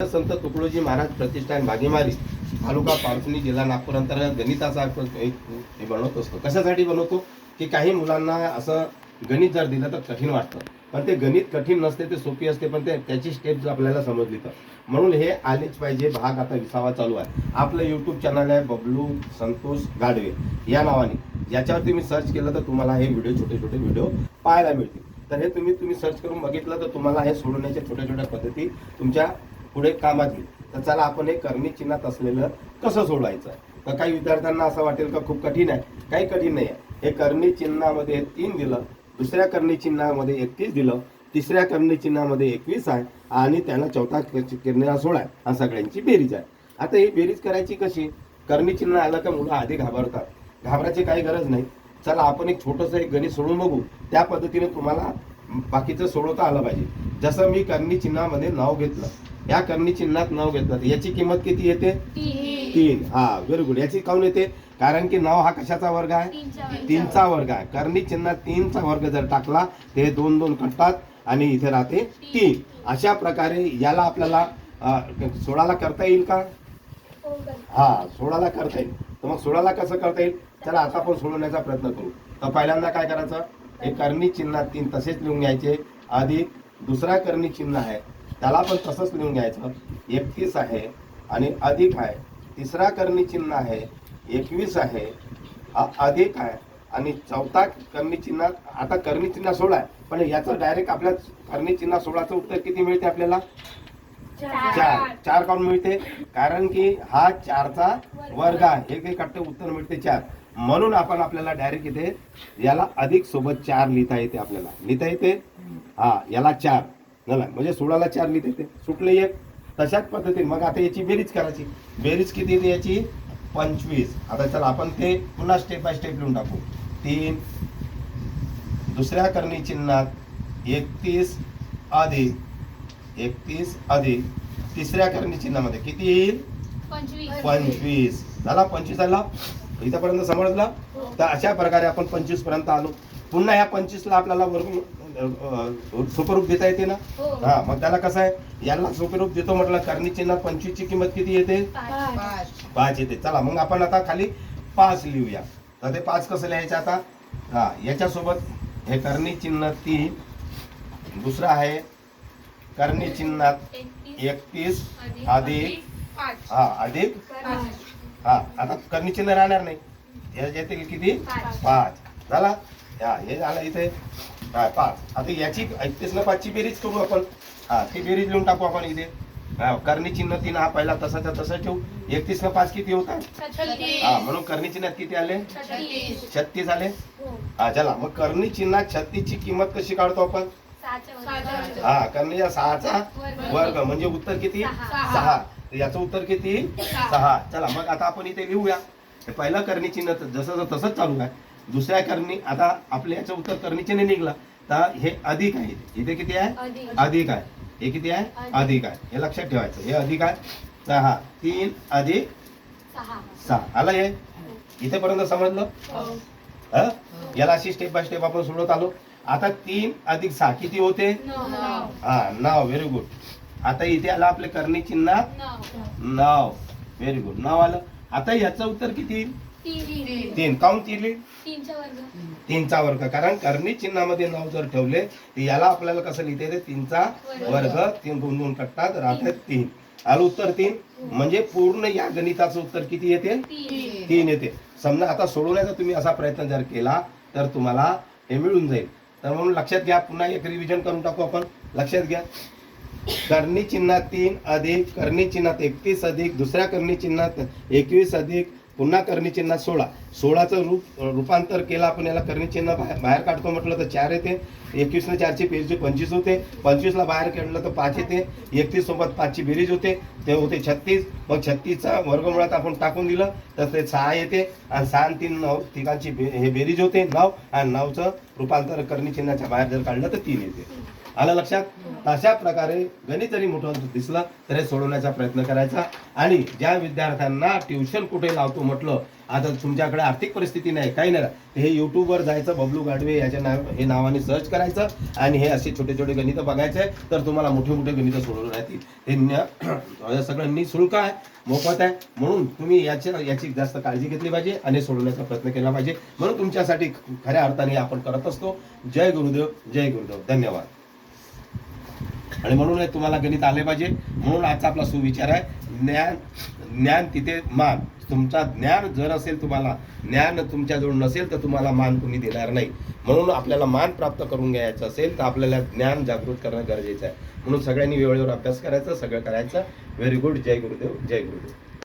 संत तुकडोजी महाराज प्रतिष्ठान बागेमारी तालुका पारसणी जिल्हा नागपूर अंतर्गत गणिताचा आपण हे बनवत असतो. कशासाठी बनवतो? की काही मुलांना असं गणित जर दिलं तर कठीण वाटतं. पण ते गणित कठीण नसते ते सोपी असते पण ते त्याची स्टेप आपल्याला समजली तर. म्हणून हे आलेच पाहिजे भाग आता विसावा चालू आहे. आपलं यूट्यूब चॅनल आहे बबलू संतोष गाडवे या नावाने. याच्यावरती मी सर्च केलं तर तुम्हाला हे व्हिडिओ छोटे छोटे व्हिडिओ पाहायला मिळतील. तर हे तुम्ही तुम्ही सर्च करून बघितलं तर तुम्हाला हे सोडवण्याच्या छोट्या छोट्या पद्धती तुमच्या पुढे कामात येईल तर चला आपण हे करणी चिन्हात असलेलं कसं सोडवायचं तर काही विद्यार्थ्यांना असं वाटेल का खूप कठीण आहे. काही कठीण नाही आहे. हे करणी चिन्हामध्ये तीन दिलं दुसऱ्या करणी चिन्हामध्ये एकतीस दिलं तिसऱ्या करणी चिन्हामध्ये एकवीस आहे आणि त्याला चौथा किरणीला सोळा आहे. हा सगळ्यांची बेरीज आहे. आता ही बेरीज करायची कशी? करणी चिन्ह आलं का मुलं आधी घाबरतात. घाबरायची काही गरज नाही. चला आपण एक छोटंसं एक गणित सोडून बघू. त्या पद्धतीने तुम्हाला बाकीचं सोडवता आलं पाहिजे. जसं मी करणी चिन्हामध्ये नाव घेतलं या करणी चिन्हात नाव घेतलं. याची किंमत किती येते? तीन. हा व्हेरी गुड याची काऊन येते? कारण की नाव हा कशाचा वर्ग आहे? तीनचा वर्ग. आहे. करणी चिन्हात तीनचा वर्ग जर टाकला ते दोन दोन कटतात आणि इथे राहते तीन. अशा प्रकारे याला आपल्याला सोळाला करता येईल का? हा सोळाला करता येईल. तर मग सोळाला कसं करता येईल? चला आता आपण सोडवण्याचा प्रयत्न करू. तर पहिल्यांदा काय करायचं? हे करणी चिन्हात तीन तसेच लिहून घ्यायचे. अधिक दुसरा करणी चिन्ह आहे. त्याला पण तसंच लिहून घ्यायचं. एकतीस आहे आणि अधिक आहे. तिसरा करणी चिन्ह आहे. एकवीस आहे. अधिक आहे. आणि चौथा करणी चिन्ह आता करणी चिन्ह सोळा आहे पण याचं डायरेक्ट आपल्या करणी चिन्ह सोळाचं उत्तर किती मिळते आपल्याला? चार. चार. काऊन मिळते? कारण की हा चारचा वर्ग आहे. एक एक कट्टे उत्तर मिळते चार. म्हणून आपण आपल्याला डायरेक्ट इथे याला अधिक सोबत चार लिहिता येते आपल्याला. लिहिता येते? हा याला चार. झाला. म्हणजे सोळाला चार लिहिता येते सुटले एक. तशाच पद्धतीने. मग आता याची बेरीज करायची. बेरीज किती येते याची? पंचवीस. आता चला आपण ते पुन्हा स्टेप बाय स्टेप लिहून टाकू. तीन. दुसऱ्या करणी चिन्हात एकतीस अधिक एकतीस अधिक तिसऱ्या करणी चिन्हामध्ये किती येईल? पंचवीस. झाला पंचवीस आला? इथपर्यंत समजलं? तर अशा प्रकारे आपण पंचवीसपर्यंत आलो. पुन्हा या पंचवीसला आपल्याला वर्ग अं, सुपरूप देता येते ना? हा. मग त्याला कसं आहे? याला सुपरूप देतो म्हटलं करणी चिन्हात पंचवीसची किंमत किती येते? पाच. येते. चला मग आपण आता खाली पाच लिहूया. तर ते पाच कसं लिहायचं आता? हा याच्यासोबत हे करणी चिन्ह तीन दुसरं आहे करणी चिन्हात एकतीस अधिक हा अधिक हा आता करणी चिन्ह राहणार नाही. याच्यातील किती? पाच. झाला? हा हे झालं इथे. हा पाच आता याची एकतीस न पाचची बेरीज करू आपण. हा ती बेरीज लिहून टाकू आपण इथे. हा करणी चिन्ह तीन हा पहिला तसाच्या तसं ठेवू. एकतीस न पाच किती होतात हा म्हणून करणी चिन्हात किती आले? छत्तीस. आले? हा. चला मग करणी चिन्हात छत्तीसची किंमत कशी काढतो आपण? हा करणीच्या सहाचा वर्ग. म्हणजे उत्तर किती? सहा. याचं उत्तर किती? सहा. चला मग आता आपण इथे लिहूया. हे पहिलं करणी चिन्ह जसं तसंच चालू आहे. दुसऱ्या करणी आता आपल्या याचं उत्तर करणी चिन्ह निघला. तर हे अधिक आहे. इथे किती आहे? अधिक. आहे. हे किती आहे? अधिक. आहे. हे लक्षात ठेवायचं. हे अधिक आहे. सहा. तीन अधिक सहा. आलं हे? इथेपर्यंत समजलं? हं? याला अशी स्टेप बाय स्टेप आपण सोडत आलो. आता तीन अधिक सहा किती होते? हा नाव व्हेरी गुड आता इथे आलं आपल्या करणी चिन्ह नाव व्हेरी गुड नाव आलं. आता याचं उत्तर किती? येईल तीन. काऊन तीन? तीनचा वर्ग. कारण करणी चिन्हामध्ये नाव जर ठेवले तर याला आपल्याला कसं लिहिता येते? तीनचा वर्ग. तीन दोन दोन कटतात राहतात तीन. आलं उत्तर तीन? म्हणजे पूर्ण या गणिताचं उत्तर किती येते? तीन. येते. समजा आता सोडवण्याचा तुम्ही असा प्रयत्न जर केला तर तुम्हाला हे मिळून जाईल. तर म्हणून लक्षात घ्या पुन्हा एक रिव्हिजन करून टाकू आपण. लक्षात घ्या. करणी चिन्हात तीन अधिक करणी चिन्हात एकतीस अधिक दुसऱ्या करणी चिन्हात एकवीस अधिक पुन्हा कर्णीचिन्हात सोळा. सोळाचं रूप रूपांतर केलं आपण याला करणी बाहेर बाहेर काढतो म्हटलं तर चार येते. एकवीसनं चारची बेरीज पंचवीस होते. पंचवीसला बाहेर काढलं तर पाच येते. एकतीस सोबत पाचची बेरीज होते. ते होते छत्तीस. मग छत्तीसचा वर्गमुळात आपण टाकून दिलं तर ते सहा येते. आणि सहा आणि तीन नऊ तिघांची बे हे बेरीज होते. नऊ. आणि नऊचं रूपांतर कर्णीचिन्हाच्या बाहेर जर काढलं तर तीन येते. आलं लक्षात? अशा प्रकारे गणित जरी मोठं दिसलं तरी सोडवण्याचा प्रयत्न करायचा. आणि ज्या विद्यार्थ्यांना ट्युशन कुठे लावतो म्हटलं आता तुमच्याकडे आर्थिक परिस्थिती नाही काही नाही. हे युट्यूबवर जायचं बबलू गाडवे याच्या नाव हे नावाने सर्च करायचं आणि हे असे छोटे छोटे गणितं बघायचे तर तुम्हाला मोठे मोठे गणितं सोडवून राहतील. हे सगळं निशुल्क आहे मोफत आहे. म्हणून तुम्ही याच्या याची जास्त काळजी घेतली पाहिजे आणि सोडवण्याचा प्रयत्न केला पाहिजे. म्हणून तुमच्यासाठी खऱ्या अर्थाने आपण करत असतो. जय गुरुदेव जय गुरुदेव. धन्यवाद. आणि म्हणून हे तुम्हाला गणित आले पाहिजे. म्हणून आजचा आपला सुविचार आहे ज्ञान ज्ञान तिथे मान. तुमचा ज्ञान जर असेल तुम्हाला ज्ञान तुमच्याजवळ नसेल तर तुम्हाला मान तुम्ही देणार नाही. म्हणून आपल्याला मान प्राप्त करून घ्यायचं असेल तर आपल्याला ज्ञान जागृत करणं गरजेचं आहे. म्हणून सगळ्यांनी वेळेवर अभ्यास करायचा सगळं करायचं. व्हेरी गुड जय गुरुदेव जय गुरुदेव.